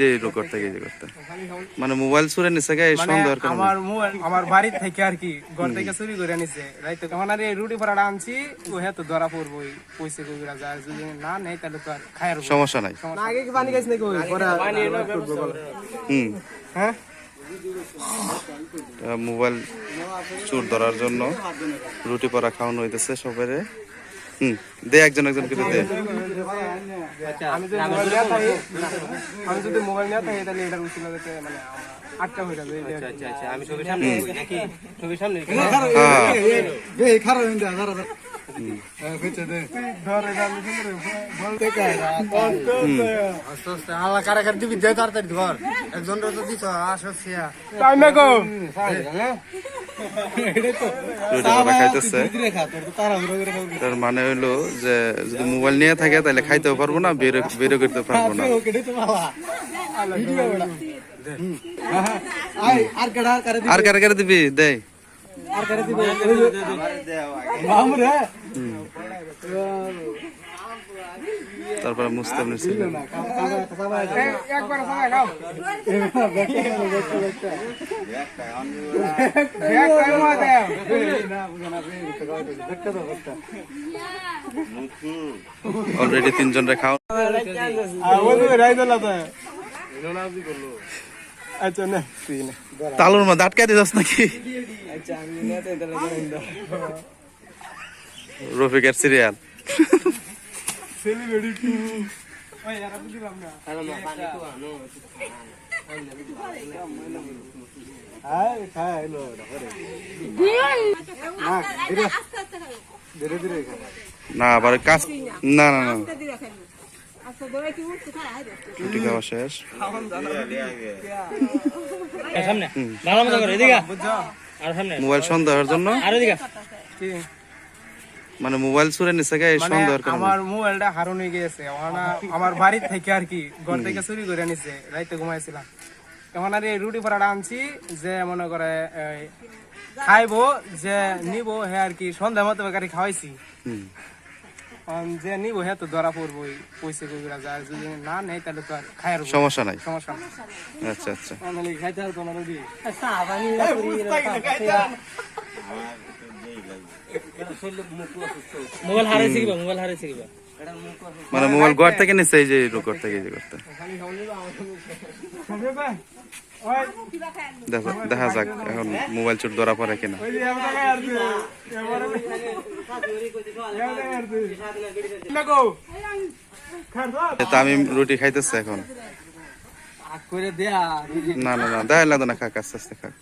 যে করতে করতে মানে মোবাইল চুরে নিছে গে এই মানে কারণে আমার মোবাইল আমার বাড়ির থেকে আর কি ঘর থেকে চুরি করে নিছে। রাইতে তখন আর এই রুটি পরাটা আনছি ও হ্যাঁ তো ধরা পড়ব পয়সা কবিরা যায় যদি না নেই তাহলে তো আর খায়ের সমস্যা নাই। আগে কি পানি খাইছ নাকি ওই পানি হুম। হ্যাঁ? মোবাইল চোর ধরার জন্য রুটি পরা খাওয়ানো হইতেছে সবাই হুম দে একজন একজন করে দে আমি যদি মোবাইল নিয়ে থাকি আমি যদি মোবাইল থাকি তাহলে এটার উচিত মানে আটটা হয়ে যাবে আচ্ছা আচ্ছা আমি ছবির সামনে নাকি? ছবির সামনে হ্যাঁ ধর এটা আমি ধর। একজন দিছ আসছে তার মানে হইল যে যদি মোবাইল নিয়ে থাকে তাহলে খাইতেও পারব না বের বের করতে পারব না। আর কারা কারে দিবি? দে। আর কারা দিবি? তারপরে মুস্তাফ নিছিল একবার সবাই খাও এক টাইম আছে অলরেডি তিনজন রে খাও আচ্ছা না তুই না। তালুর মধ্যে আটকাই দিস নাকি? আচ্ছা রফিকের সিরিয়াল। সেলিব্রিটি ওই আর বুঝলাম না হাই খাই লো ধীরে ধীরে না আবার কাজ না না রুটি খাওয়া শেষ। সামনে। ভালো মতো করে এদিকে আর সামনে মোবাইল সন্দেহের জন্য। আর এদিকে কি? মানে মোবাইল চুরে নিছে গে মানে সন্দেহের কারণে। আমার মোবাইলটা হারুন হয়ে গেছে ওখানে আমার বাড়ির থেকে আর কি ঘর থেকে চুরি করে নিছে রাইতে ঘুমাইছিলাম। এখন আর এই রুটি পরাটা আনছি যে মনে করে খাইবো যে নিব হে আর কি সন্ধ্যা মতো বেকারি খাওয়াইছি। যে নিবো হে তো ধরা পড়ব পয়সা কবিরা যায় যদি না নেই তাহলে তো আর খায়ের সমস্যা নাই। সমস্যা না আচ্ছা আচ্ছা। খাইতে হবে তোমার রুটি। মোবাইল মোবাইল হারাইছে কিবা। মানে মোবাইল ঘর থেকে নিছে, এই যে করতে এই যে ওই দেখো যাক এখন মোবাইল চোর ধরা পড়ে কিনা। আমি রুটি খাইতেছে এখন। না না না দেখা লাগতো না, খাক, আস্তে আস্তে খাক।